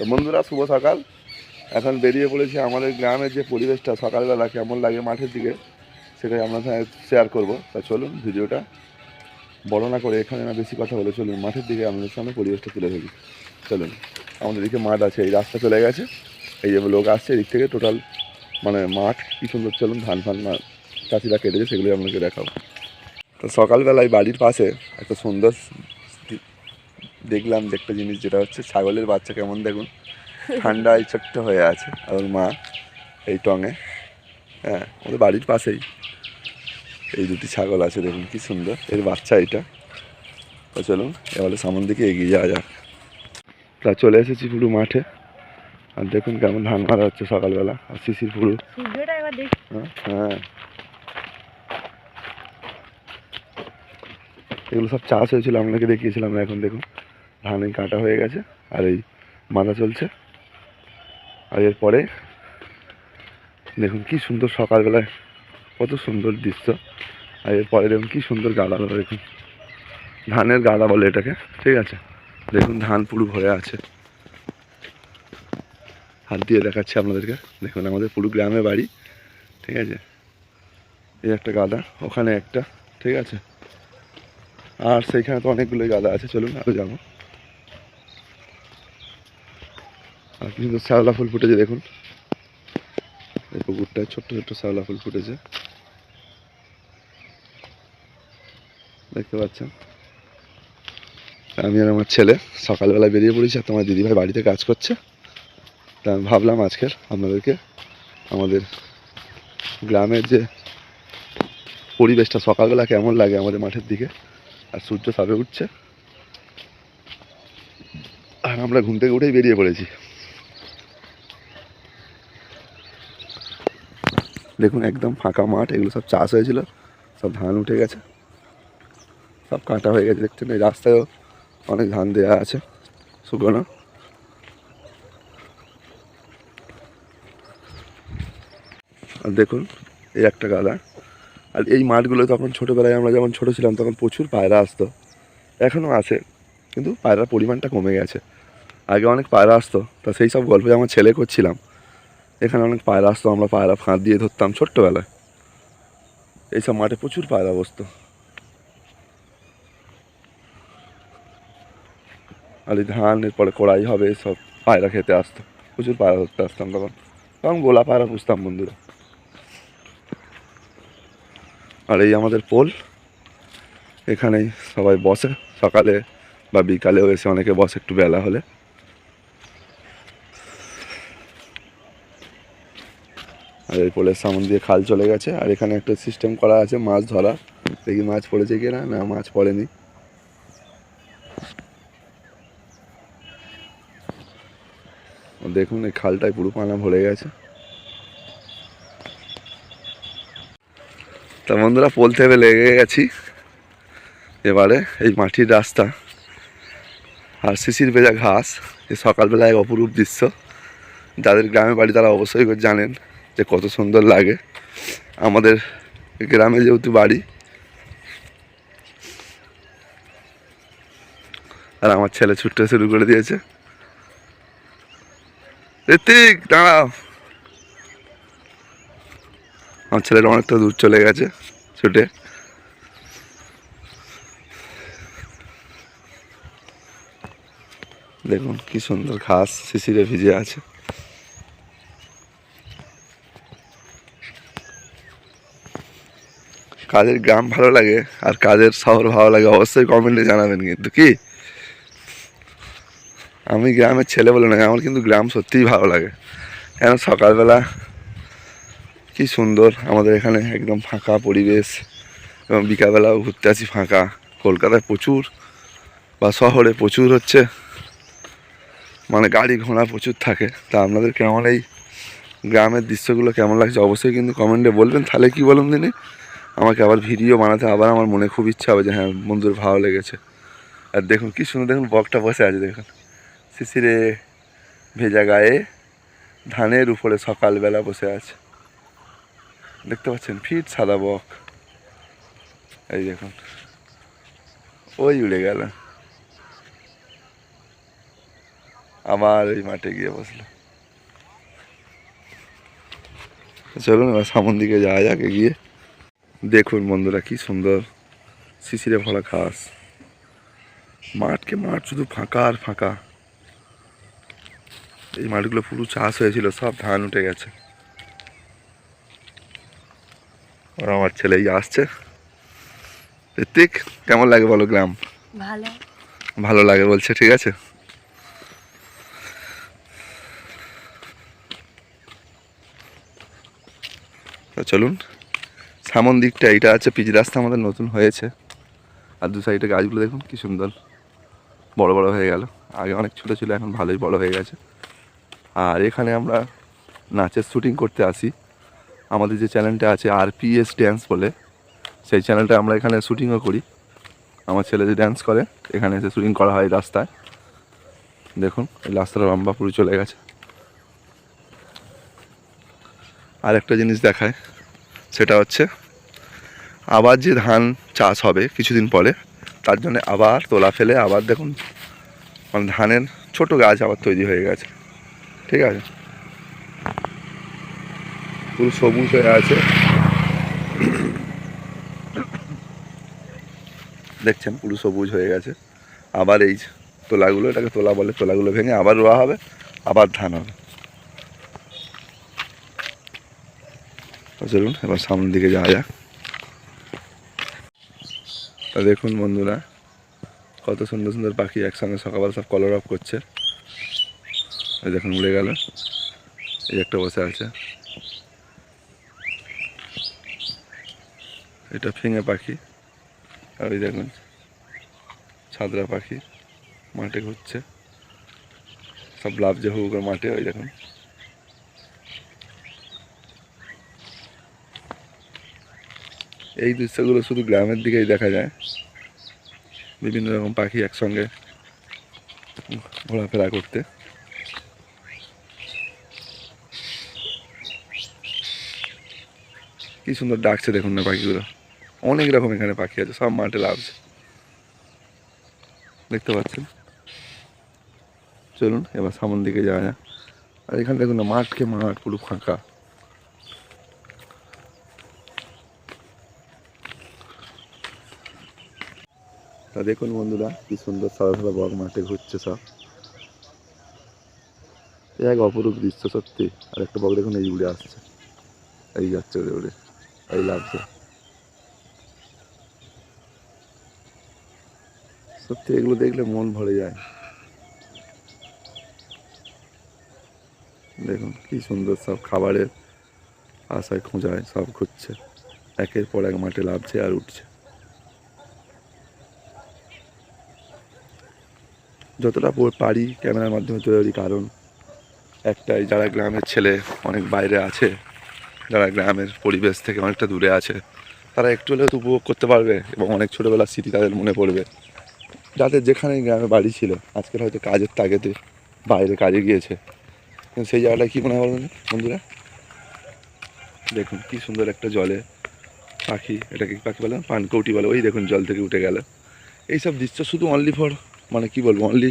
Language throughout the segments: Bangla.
তো বন্ধুরা, শুভ সকাল। এখন বেরিয়ে পড়েছি আমাদের গ্রামের যে পরিবেশটা সকালবেলা কেমন লাগে মাঠের দিকে, সেটাই আপনার সাথে শেয়ার করব। তা চলুন ভিডিওটা। বড় না করে এখানে না বেশি কথা বলে চলুন, মাঠের দিকে আপনাদের সামনে পরিবেশটা তুলে ধরি। চলুন, আমাদের দিকে মাঠ আছে, এই রাস্তা চলে গেছে। এই যে লোক আসছে, এদিক থেকে টোটাল মানে মাঠ, কি সুন্দর চলুন ধান ফান চাষিরা কেটেছে, সেগুলোই আপনাকে দেখাবো। তো সকালবেলায় বাড়ির পাশে একটা সুন্দর দেখলাম যে একটা জিনিস যেটা হচ্ছে ছাগলের বাচ্চা কেমন দেখুন? ঠান্ডায় ছোট্ট হয়ে আছে আর ওর মা এই টঙে। হ্যাঁ আমাদের বাড়ির পাশেই। এই দুটি ছাগল আছে দেখুন কি সুন্দর। এর বাচ্চা এটা। তো চলুন এবারে সামন দিকে এগিয়ে যাওয়া যাক। তা চলে এসেছি পুরো মাঠে। আর দেখুন কেমন ধান মারা হচ্ছে সকালবেলা আর শিশির পুরো। হ্যাঁ হ্যাঁ। এগুলো সব চাষ হয়েছিল আপনাকে দেখিয়েছিলাম এখন দেখুন। ধান এই কাটা হয়ে গেছে, আর এই মাথা চলছে। আর এরপরে দেখুন কি সুন্দর সকালবেলায় কত সুন্দর দৃশ্য। আর এরপরে দেখুন কি সুন্দর গাদা দেখুন। ধানের গাদা বলে এটাকে, ঠিক আছে? দেখুন ধান পুরো ভরে আছে। হাত দিয়ে দেখাচ্ছি আপনাদেরকে। দেখুন আমাদের পুরো গ্রামে বাড়ি, ঠিক আছে? এই একটা গাদা ওখানে একটা, ঠিক আছে? আর সেইখানে তো অনেকগুলোই গাদা আছে, চলুন আরও যাব। আর কিন্তু শ্যাওলা ফুল ফুটেছে, দেখুন। এই পুকুরটায় ছোট্ট ছোট্ট শ্যাওলা ফুল ফুটেছে। দেখতে পাচ্ছেন? আমি আর আমার ছেলে সকালবেলা বেরিয়ে পড়েছি আর তোমার দিদিভাই বাড়িতে কাজ করছে। তা আমি ভাবলাম আজকের আপনাদেরকে আমাদের গ্রামের যে পরিবেশটা, সকালবেলা কেমন লাগে আমাদের মাঠের দিকে? আর সূর্য সবে উঠছে। আর আমরা ঘুম থেকে উঠেই বেরিয়ে পড়েছি। দেখুন একদম ফাঁকা মাঠ, এগুলো সব চাষ হয়েছিল, সব ধান উঠে গেছে, সব কাটা হয়ে গেছে, দেখছেন এই রাস্তায়ও অনেক ধান দেওয়া আছে, শুকনো। আর দেখুন, এই একটা গাদা। আর এই মাঠগুলো তখন ছোটোবেলায় আমরা যখন ছোটো ছিলাম, তখন প্রচুর পায়রা আসতো এখনও আসে কিন্তু পায়রার পরিমাণটা কমে গেছে। আগে অনেক পায়রা আসতো, তা সেই সব গল্প আমার ছেলে করছিলাম এখানে অনেক পায়রা আসতো, আমরা পায়রা ফাঁদ দিয়ে ধরতাম ছোট্টবেলায়। এইসব মাঠে প্রচুর পায়রা বসতো। আর এই ধান, এরপরে কড়াই হবে, সব পায়রা খেতে আসতো। প্রচুর পায়রা ধরতে আসতাম তখন। তখন গোলা পায়রা পুষতাম বন্ধুরা। আর এই আমাদের পোল, এখানেই সবাই বসে। সকালে বা বিকালেও এসে অনেকে বসে একটু বেলা হলে। আর এই পোলের সামন দিয়ে খাল চলে গেছে। আর এখানে একটা সিস্টেম করা আছে, মাছ ধরা দেখি মাছ পড়েছে কি না না মাছ পড়েনি। দেখুন, এই খালটায় পুরো পানা ভরে গেছে। তা বন্ধুরা, পোল থেকে লেগে গেছি। এবারে এই মাটির রাস্তা। আর শিশির ভেজা ঘাস, এই সকালবেলায় এক অপরূপ দৃশ্য। যাদের গ্রামে বাড়ি তারা অবশ্যই জানেন। যে কত সুন্দর লাগে। আমাদের গ্রামে যেহেতু বাড়ি, আর আমার ছেলে ছুটতে শুরু করে দিয়েছে। ঋত্বিক, দাঁড়াও। আমার ছেলেটা অনেকটা দূর চলে গেছে ছুটে। দেখুন কি সুন্দর ঘাস শিশিরে ভিজে আছে। কাজের গ্রাম ভালো লাগে আর কাজের শহর ভালো লাগে, অবশ্যই কমেন্টে জানাবেন কিন্তু, কি? আমি গ্রামের ছেলে বলে নয়, আমার কিন্তু গ্রাম সত্যিই ভালো লাগে। কেন? সকালবেলা কি সুন্দর আমাদের এখানে একদম ফাঁকা পরিবেশ এবং বিকালবেলাও ঘুরতে আসি ফাঁকা। কলকাতায় প্রচুর বা শহরে প্রচুর হচ্ছে মানে গাড়ি ঘোড়া প্রচুর থাকে। তা আপনাদের কেমন এই গ্রামের দৃশ্যগুলো কেমন লাগছে? অবশ্যই কিন্তু কমেন্টে বলবেন। তাহলে কি বলুন দিনে আমাকে আবার ভিডিও বানাতে, আবার আমার মনে খুব ইচ্ছা হবে যে হ্যাঁ বন্ধুর ভালো লেগেছে। আর দেখুন কি সুন্দর, দেখুন বকটা বসে আছে, দেখুন। শিশিরে ভেজা গায়ে ধানের উপরে সকালবেলা বসে আছে। দেখতে পাচ্ছেন, ফিট সাদা বক। এই দেখুন, ওই উড়ে গেল। আবার ওই মাঠে গিয়ে বসল। চলুন, এবার সামন দিকে যাওয়া যাক, এগিয়ে। দেখুন বন্ধুরা কি সুন্দর। শিশিরে ভরা ঘাস। মাঠকে মাঠ শুধু ফাঁকা আর ফাঁকা। এই মাঠগুলো পুরো চাষ হয়েছিল সব ধান উঠে গেছে। আর আমার ছেলে এই আসছে। ঋত্বিক কেমন লাগে বলো গ্রাম? ভালো। ভালো লাগে বলছে ঠিক আছে? চলুন। সামন দিকটা এইটা আছে পিচ রাস্তা আমাদের নতুন হয়েছে। আর দু সাইডে গাছগুলো দেখুন, কি সুন্দর। বড় বড় হয়ে গেল। আগে অনেক ছোটো ছিল, এখন ভালোই বড় হয়ে গেছে। আর এখানে আমরা নাচের শুটিং করতে আসি। আমাদের যে চ্যানেলটা আছে আরপিএস ড্যান্স বলে, সেই চ্যানেলটা আমরা এখানে শুটিংও করি। আমার ছেলে যে ড্যান্স করে, এখানে এসে শুটিং করা হয় রাস্তায়। দেখুন, এই রাস্তাটা লম্বা পুরো চলে গেছে। আর একটা জিনিস দেখায়। সেটা হচ্ছে আবার যে ধান চাষ হবে কিছুদিন পরে, তার জন্য আবার তোলা ফেলে, আবার দেখুন মানে ধানের ছোট গাছ আবার তৈরি হয়ে গেছে। ঠিক আছে? পুরো সবুজ হয়ে আছে। দেখছেন, পুরো সবুজ হয়ে গেছে। আবার এই তোলাগুলো, এটাকে তোলা বলে, তোলাগুলো ভেঙে আবার রোয়া হবে, আবার ধান হবে। চলুন, এবার সামনের দিকে যাওয়া যাক। তা দেখুন বন্ধুরা, কত সুন্দর সুন্দর পাখি একসঙ্গে সকালবেলা সব কলর অফ করছে। দেখুন, উড়ে গেল। এই একটা বসে আছে। এটা ফিঙে পাখি। আর ওই দেখুন, ছাদরা পাখি। মাঠে ঘুরছে। সব লাভ যে হুক মাঠে, ওই দেখুন। এই দৃশ্যগুলো শুধু গ্রামের দিকেই দেখা যায়। বিভিন্ন রকম পাখি একসঙ্গে ঘোরাফেরা করতে। কি সুন্দর ডাকছে দেখুন না পাখিগুলো। অনেক রকম এখানে পাখি আছে, সব মাঠে লাভছে দেখতে পাচ্ছেন? চলুন, এবার সামন দিকে যাওয়া যাক। আর এখানে দেখুন না, মাঠকে মাঠ পুরো ফাঁকা। দেখুন বন্ধুরা, কি সুন্দর সাদা সাদা বক মাঠে ঘুরছে সব। এক অপরূপ দৃশ্য সত্যি। আর একটা বক দেখুন, এই উড়ে আসছে। এই যাচ্ছে উড়ে উড়ে। এই লাগছে। সত্যি এগুলো দেখলে মন ভরে যায়। দেখুন, কি সুন্দর সব খাবারের আশায় খোঁজায়, সব ঘুরছে একের পর এক মাঠে লাভছে আর উঠছে। যতটা পারি ক্যামেরার মাধ্যমে তুলে ধরি, কারণ একটাই যারা গ্রামের ছেলে অনেক বাইরে আছে, যারা গ্রামের পরিবেশ থেকে অনেকটা দূরে আছে, তারা একটু হলেও তো উপভোগ করতে পারবে এবং অনেক ছোটোবেলার স্মৃতি তাদের মনে পড়বে। যাদের যেখানে গ্রামে বাড়ি ছিল, আজকের হয়তো কাজের তাগেতে বাইরে কাজে গিয়েছে। কিন্তু সেই জায়গাটায় কী মনে হয় বলুন বন্ধুরা? দেখুন কি সুন্দর একটা জলে পাখি, এটাকে পাখি বলে? পানকৌটি বলে, ওই দেখুন জল থেকে উঠে গেল। এইসব দৃশ্য শুধু অনলি ফর মানে কি বলব অনলি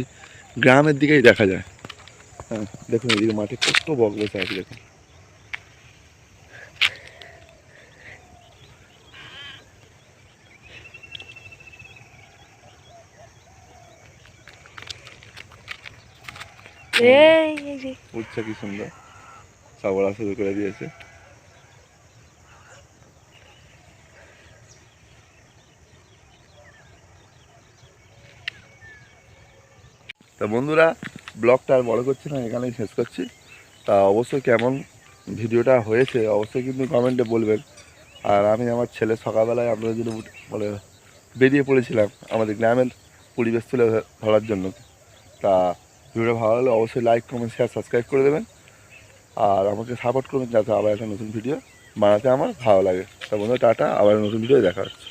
গ্রামের দিকেই দেখা যায়। হ্যাঁ দেখুন এদিকে মাঠে কত বক বসে আছে দেখুন। উঠছে কি সুন্দর। সাবড়া শুরু করে দিয়েছে। তা বন্ধুরা, ব্লগটা আর বড় করছি না, এখানেই শেষ করছি। তা অবশ্যই কেমন ভিডিওটা হয়েছে, অবশ্যই কিন্তু কমেন্টে বলবেন। আর আমি আমার ছেলে সকালবেলায় আপনাদের জন্য মানে বেরিয়ে পড়েছিলাম আমাদের গ্রামের পরিবেশ তুলে ধরার জন্য। তা ভিডিওটা ভালো লাগলে অবশ্যই লাইক কমেন্ট শেয়ার সাবস্ক্রাইব করে দেবেন। আর আমাকে সাপোর্ট করবেন যাতে আবার একটা নতুন ভিডিও বানাতে আমার ভালো লাগে। তা বন্ধু টাটা, আবার নতুন ভিডিও দেখা হচ্ছে।